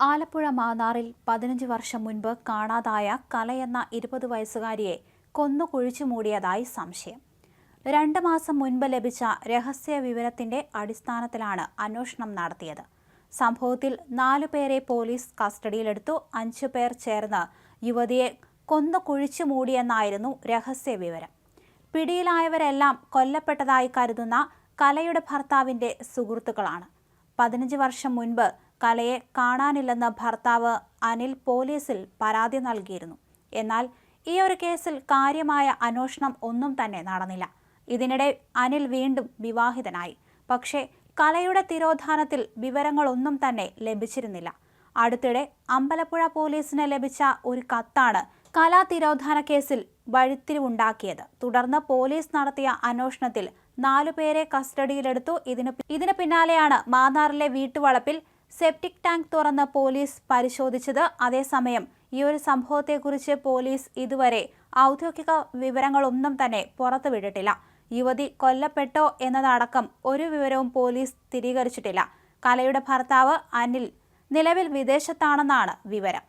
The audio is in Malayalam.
ആലപ്പുഴ മാന്നാറിൽ പതിനഞ്ച് വർഷം മുൻപ് കാണാതായ കലയെന്ന ഇരുപത് വയസ്സുകാരിയെ കൊന്നു കുഴിച്ചു മൂടിയതായി സംശയം. രണ്ട് മാസം മുൻപ് ലഭിച്ച രഹസ്യ വിവരത്തിന്റെ അടിസ്ഥാനത്തിലാണ് അന്വേഷണം നടത്തിയത്. സംഭവത്തിൽ നാലുപേരെ പോലീസ് കസ്റ്റഡിയിലെടുത്തു അഞ്ചു പേർ ചേർന്ന് യുവതിയെ കൊന്നു കുഴിച്ചു മൂടിയെന്നായിരുന്നു രഹസ്യ വിവരം. പിടിയിലായവരെല്ലാം കൊല്ലപ്പെട്ടതായി കരുതുന്ന കലയുടെ ഭർത്താവിന്റെ സുഹൃത്തുക്കളാണ്. പതിനഞ്ച് വർഷം മുൻപ് കലയെ കാണാനില്ലെന്ന് ഭർത്താവ് അനിൽ പോലീസിൽ പരാതി നൽകിയിരുന്നു. എന്നാൽ ഈ ഒരു കേസിൽ കാര്യമായ അന്വേഷണം ഒന്നും തന്നെ നടന്നില്ല. ഇതിനിടെ അനിൽ വീണ്ടും വിവാഹിതനായി. പക്ഷേ കലയുടെ തിരോധാനത്തിൽ വിവരങ്ങളൊന്നും തന്നെ ലഭിച്ചിരുന്നില്ല. അടുത്തിടെ അമ്പലപ്പുഴ പോലീസിന് ലഭിച്ച ഒരു കത്താണ് കലാ തിരോധാന കേസിൽ വഴിത്തിരിവുണ്ടാക്കിയത്. തുടർന്ന് പോലീസ് നടത്തിയ അന്വേഷണത്തിൽ നാലുപേരെ കസ്റ്റഡിയിലെടുത്തു. ഇതിന് ഇതിന് പിന്നാലെയാണ് മാന്നാറിലെ വീട്ടുവളപ്പിൽ സെപ്റ്റിക് ടാങ്ക് തുറന്ന് പോലീസ് പരിശോധിച്ചത് അതേസമയം ഈ ഒരു സംഭവത്തെക്കുറിച്ച് പോലീസ് ഇതുവരെ ഔദ്യോഗിക വിവരങ്ങളൊന്നും തന്നെ പുറത്തുവിട്ടിട്ടില്ല. യുവതി കൊല്ലപ്പെട്ടോ എന്നതടക്കം ഒരു വിവരവും പോലീസ് സ്ഥിരീകരിച്ചിട്ടില്ല. കലയുടെ ഭർത്താവ് അനിൽ നിലവിൽ വിദേശത്താണെന്നാണ് വിവരം.